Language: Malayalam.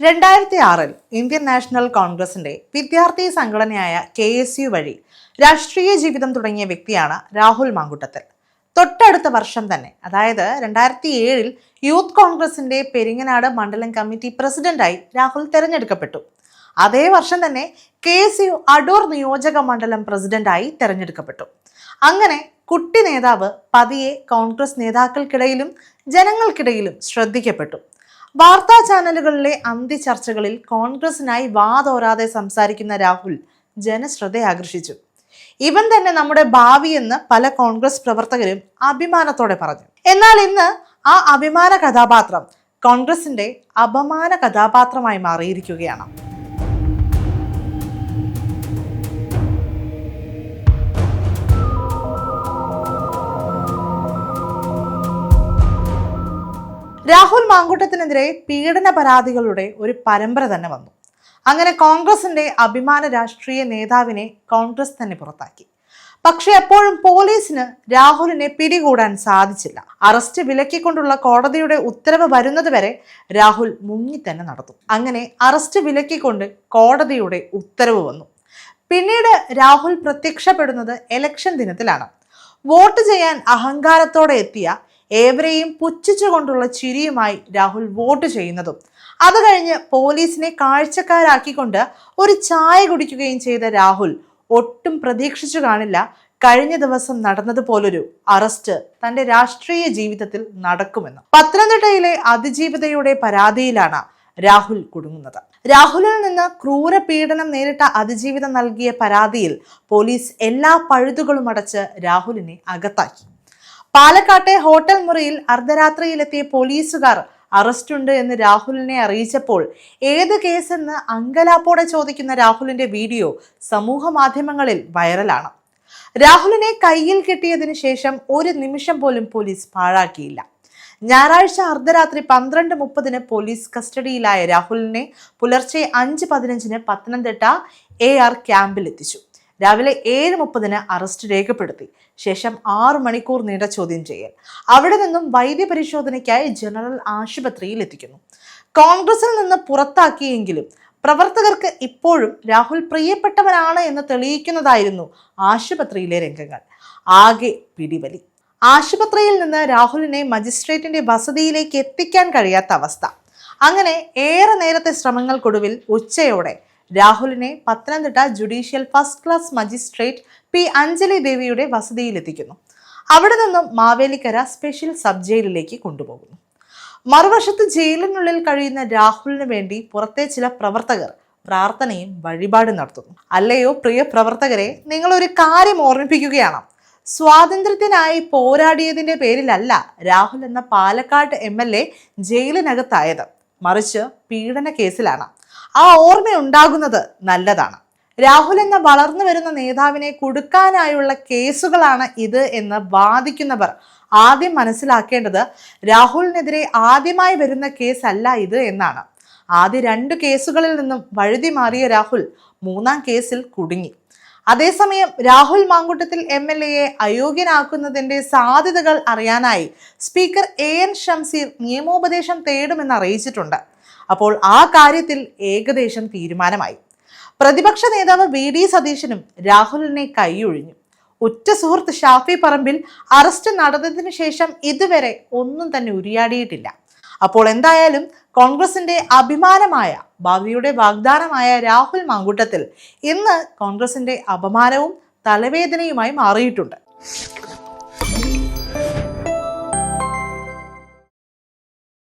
രണ്ടായിരത്തി ആറിൽ ഇന്ത്യൻ നാഷണൽ കോൺഗ്രസിന്റെ വിദ്യാർത്ഥി സംഘടനയായ കെ എസ് യു വഴി രാഷ്ട്രീയ ജീവിതം തുടങ്ങിയ വ്യക്തിയാണ് രാഹുൽ മാങ്കുട്ടത്തിൽ. തൊട്ടടുത്ത വർഷം തന്നെ അതായത് രണ്ടായിരത്തി ഏഴിൽ യൂത്ത് കോൺഗ്രസിന്റെ പെരിങ്ങനാട് മണ്ഡലം കമ്മിറ്റി പ്രസിഡന്റായി രാഹുൽ തെരഞ്ഞെടുക്കപ്പെട്ടു. അതേ വർഷം തന്നെ കെ എസ് യു അടൂർ നിയോജക മണ്ഡലം പ്രസിഡന്റായി തെരഞ്ഞെടുക്കപ്പെട്ടു. അങ്ങനെ കുട്ടി നേതാവ് പതിയെ കോൺഗ്രസ് നേതാക്കൾക്കിടയിലും ജനങ്ങൾക്കിടയിലും ശ്രദ്ധിക്കപ്പെട്ടു. വാർത്താ ചാനലുകളിലെ അന്ത്യചർച്ചകളിൽ കോൺഗ്രസിനായി വാതോരാതെ സംസാരിക്കുന്ന രാഹുൽ ജനശ്രദ്ധ ആകർഷിച്ചു. ഇവൻ തന്നെ നമ്മുടെ ഭാവി എന്ന് പല കോൺഗ്രസ് പ്രവർത്തകരും അഭിമാനത്തോടെ പറഞ്ഞു. എന്നാൽ ഇന്ന് ആ അഭിമാന കഥാപാത്രം കോൺഗ്രസിന്റെ അപമാന കഥാപാത്രമായി മാറിയിരിക്കുകയാണ്. രാഹുൽ മാങ്കൂട്ടത്തിനെതിരെ പീഡന പരാതികളുടെ ഒരു പരമ്പര തന്നെ വന്നു. അങ്ങനെ കോൺഗ്രസിന്റെ അഭിമാന രാഷ്ട്രീയ നേതാവിനെ കോൺഗ്രസ് തന്നെ പുറത്താക്കി. പക്ഷെ എപ്പോഴും പോലീസിന് രാഹുലിനെ പിടികൂടാൻ സാധിച്ചില്ല. അറസ്റ്റ് വിലക്കിക്കൊണ്ടുള്ള കോടതിയുടെ ഉത്തരവ് വരുന്നതുവരെ രാഹുൽ മുങ്ങി തന്നെ നടന്നു. അങ്ങനെ അറസ്റ്റ് വിലക്കിക്കൊണ്ട് കോടതിയുടെ ഉത്തരവ് വന്നു. പിന്നീട് രാഹുൽ പ്രത്യക്ഷപ്പെടുന്നത് എലക്ഷൻ ദിനത്തിലാണ്. വോട്ട് ചെയ്യാൻ അഹങ്കാരത്തോടെ എത്തിയ ഏവരെയും പുച്ഛിച്ചുകൊണ്ടുള്ള ചിരിയുമായി രാഹുൽ വോട്ട് ചെയ്യുന്നതും. അത് കഴിഞ്ഞ് പോലീസിനെ കാഴ്ചക്കാരാക്കിക്കൊണ്ട് ഒരു ചായ കുടിക്കുകയും ചെയ്ത രാഹുൽ ഒട്ടും പ്രതീക്ഷിച്ചു കാണില്ല കഴിഞ്ഞ ദിവസം നടന്നതുപോലൊരു അറസ്റ്റ് തന്റെ രാഷ്ട്രീയ ജീവിതത്തിൽ നടക്കുമെന്ന്. പത്തനംതിട്ടയിലെ അതിജീവിതയുടെ പരാതിയിലാണ് രാഹുൽ കുടുങ്ങുന്നത്. രാഹുലിൽ നിന്ന് ക്രൂര പീഡനം നേരിട്ട അതിജീവിതം നൽകിയ പരാതിയിൽ പോലീസ് എല്ലാ പഴുതുകളും അടച്ച് രാഹുലിനെ അകത്താക്കി. പാലക്കാട്ടെ ഹോട്ടൽ മുറിയിൽ അർദ്ധരാത്രിയിലെത്തിയ പോലീസുകാർ അറസ്റ്റുണ്ട് എന്ന് രാഹുലിനെ അറിയിച്ചപ്പോൾ ഏത് കേസെന്ന് അങ്കലാപ്പോടെ ചോദിക്കുന്ന രാഹുലിന്റെ വീഡിയോ സമൂഹ മാധ്യമങ്ങളിൽ വൈറലാണ്. രാഹുലിനെ കയ്യിൽ കിട്ടിയതിന് ശേഷം ഒരു നിമിഷം പോലും പോലീസ് പാഴാക്കിയില്ല. ഞായറാഴ്ച അർദ്ധരാത്രി പന്ത്രണ്ട് മുപ്പതിന് പോലീസ് കസ്റ്റഡിയിലായ രാഹുലിനെ പുലർച്ചെ അഞ്ച് പതിനഞ്ചിന് പത്തനംതിട്ട എ ആർ ക്യാമ്പിൽ എത്തിച്ചു രാവിലെ ഏഴ് മുപ്പതിന് അറസ്റ്റ് രേഖപ്പെടുത്തി. ശേഷം ആറു മണിക്കൂർ നീണ്ട ചോദ്യം ചെയ്യൽ. അവിടെ നിന്നും വൈദ്യപരിശോധനയ്ക്കായി ജനറൽ ആശുപത്രിയിൽ എത്തിക്കുന്നു. കോൺഗ്രസിൽ നിന്ന് പുറത്താക്കിയെങ്കിലും പ്രവർത്തകർക്ക് ഇപ്പോഴും രാഹുൽ പ്രിയപ്പെട്ടവനാണ് എന്ന് തെളിയിക്കുന്നതായിരുന്നു ആശുപത്രിയിലെ രംഗങ്ങൾ. ആകെ പിടിവലി. ആശുപത്രിയിൽ നിന്ന് രാഹുലിനെ മജിസ്ട്രേറ്റിന്റെ വസതിയിലേക്ക് എത്തിക്കാൻ കഴിയാത്ത അവസ്ഥ. അങ്ങനെ ഏറെ നേരത്തെ ശ്രമങ്ങൾക്കൊടുവിൽ ഉച്ചയോടെ രാഹുലിനെ Pathanamthitta judicial first class magistrate P Anjali ദേവിയുടെ വസതിയിലെത്തിക്കുന്നു. അവിടെ നിന്നും മാവേലിക്കര സ്പെഷ്യൽ സബ് ജയിലിലേക്ക് കൊണ്ടുപോകുന്നു. മറുവശത്ത് ജയിലിനുള്ളിൽ കഴിയുന്ന രാഹുലിന് വേണ്ടി പുറത്തെ ചില പ്രവർത്തകർ പ്രാർത്ഥനയും വഴിപാടും നടത്തുന്നു. അല്ലയോ പ്രിയ പ്രവർത്തകരെ നിങ്ങൾ ഒരു കാര്യം ഓർമ്മിപ്പിക്കുകയാണ്. സ്വാതന്ത്ര്യത്തിനായി പോരാടിയതിന്റെ പേരിലല്ല രാഹുൽ എന്ന പാലക്കാട് എം എൽ എ ജയിലിനകത്തായത്. മറിച്ച് പീഡന കേസിലാണ്. ആ ഓർമ്മ ഉണ്ടാകുന്നത് നല്ലതാണ്. രാഹുൽ എന്ന വളർന്നു വരുന്ന നേതാവിനെ കൊടുക്കാനായുള്ള കേസുകളാണ് ഇത് എന്ന് വാദിക്കുന്നവർ ആദ്യം മനസ്സിലാക്കേണ്ടത് രാഹുലിനെതിരെ ആദ്യമായി വരുന്ന കേസല്ല ഇത് എന്നാണ്. ആദ്യ രണ്ട് കേസുകളിൽ നിന്നും വഴുതി മാറിയ രാഹുൽ മൂന്നാം കേസിൽ കുടുങ്ങി. അതേസമയം രാഹുൽ മാങ്കുട്ടത്തിൽ എം എൽ എയെ അയോഗ്യനാക്കുന്നതിന്റെ സാധ്യതകൾ അറിയാനായി സ്പീക്കർ എ എൻ ഷംസീർ നിയമോപദേശം തേടുമെന്ന് അറിയിച്ചിട്ടുണ്ട്. അപ്പോൾ ആ കാര്യത്തിൽ ഏകദേശം തീരുമാനമായി. പ്രതിപക്ഷ നേതാവ് വി ഡി സതീശനും രാഹുലിനെ കൈയൊഴിഞ്ഞു. ഉറ്റ സുഹൃത്ത് ഷാഫി പറമ്പിൽ അറസ്റ്റ് നടന്നതിനു ശേഷം ഇതുവരെ ഒന്നും തന്നെ ഉരിയാടിയിട്ടില്ല. അപ്പോൾ എന്തായാലും കോൺഗ്രസിന്റെ അഭിമാനമായ ഭാവിയുടെ വാഗ്ദാനമായ രാഹുൽ മാങ്കൂട്ടത്തിൽ ഇന്ന് കോൺഗ്രസിന്റെ അപമാനവും തലവേദനയുമായി മാറിയിട്ടുണ്ട്.